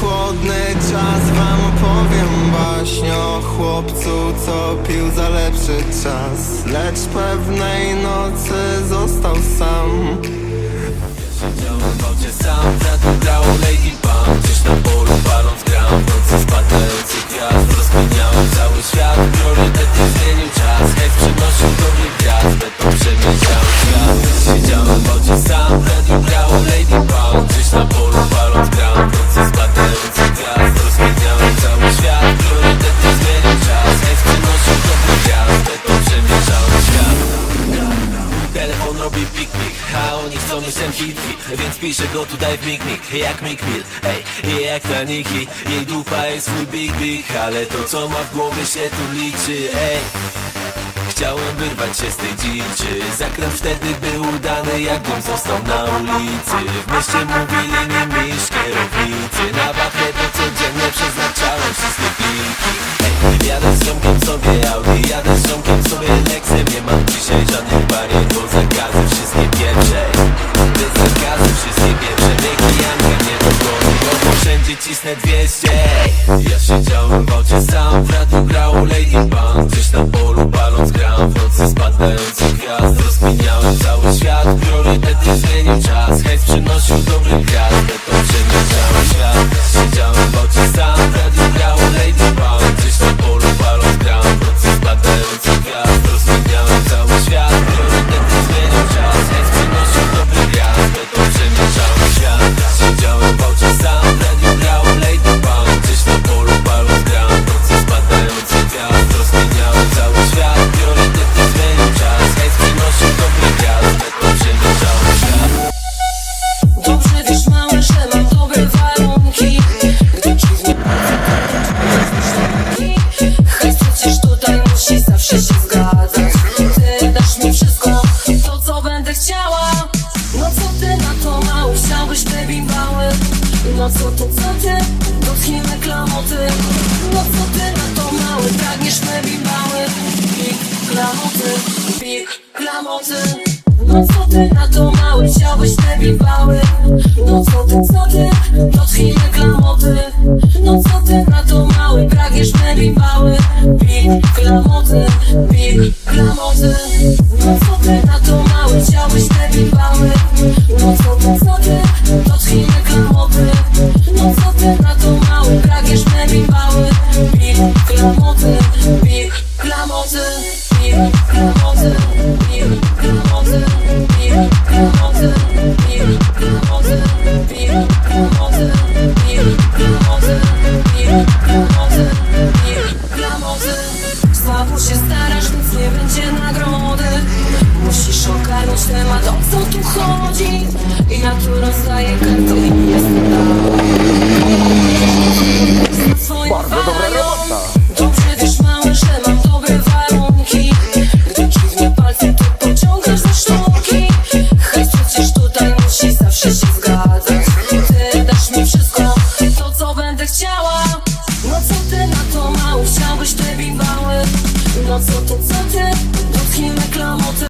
chłodny czas Wam opowiem baśń o chłopcu, co pił za lepszy czas. Lecz pewnej nocy został sam robi pik pik, a oni chcą jestem hitki Więc piszę go tutaj w mig mig, jak mig mil Ej, jak na niki, jej dupa jest mój big big Ale to co ma w głowie się tu liczy, ej. Chciałem wyrwać się z tej dziczy. Zakręt wtedy był udany jakbym został na ulicy. W mieście mówili mi misz kierownicy. Na wachę to codziennie przeznaczałem wszystkie pliki. Ej, jadę z ziomkiem sobie Audi Jadę z ziomkiem sobie Lexem. Nie mam dzisiaj żadnych barier wszędzie cisnę 200 Ja siedziałem w aucie sam W radiu grało Lady Bang Gdzieś na polu paląc gram W nocy spadający gwiazd. Rozkminiałem cały świat Priorytety zmienił czas. Hejs przynosił dobry gwiazd No co to, co ty, dotknijmy klamoty. No co ty na to mały, pragniesz baby mały? Big klamoty, big klamoty. No co ty na to mały, chciałbyś baby mały No co ty, co ty, dotknijmy klamoty. No co ty na to mały, pragniesz baby mały Big klamoty, big klamoty. No co ty na to mały, chciałbyś baby mały No co ty, co ty, Musisz ogarnąć temat, o co tu chodzi ja tu rozdaję karty. i na co to co ty? Dotkniemy klamotę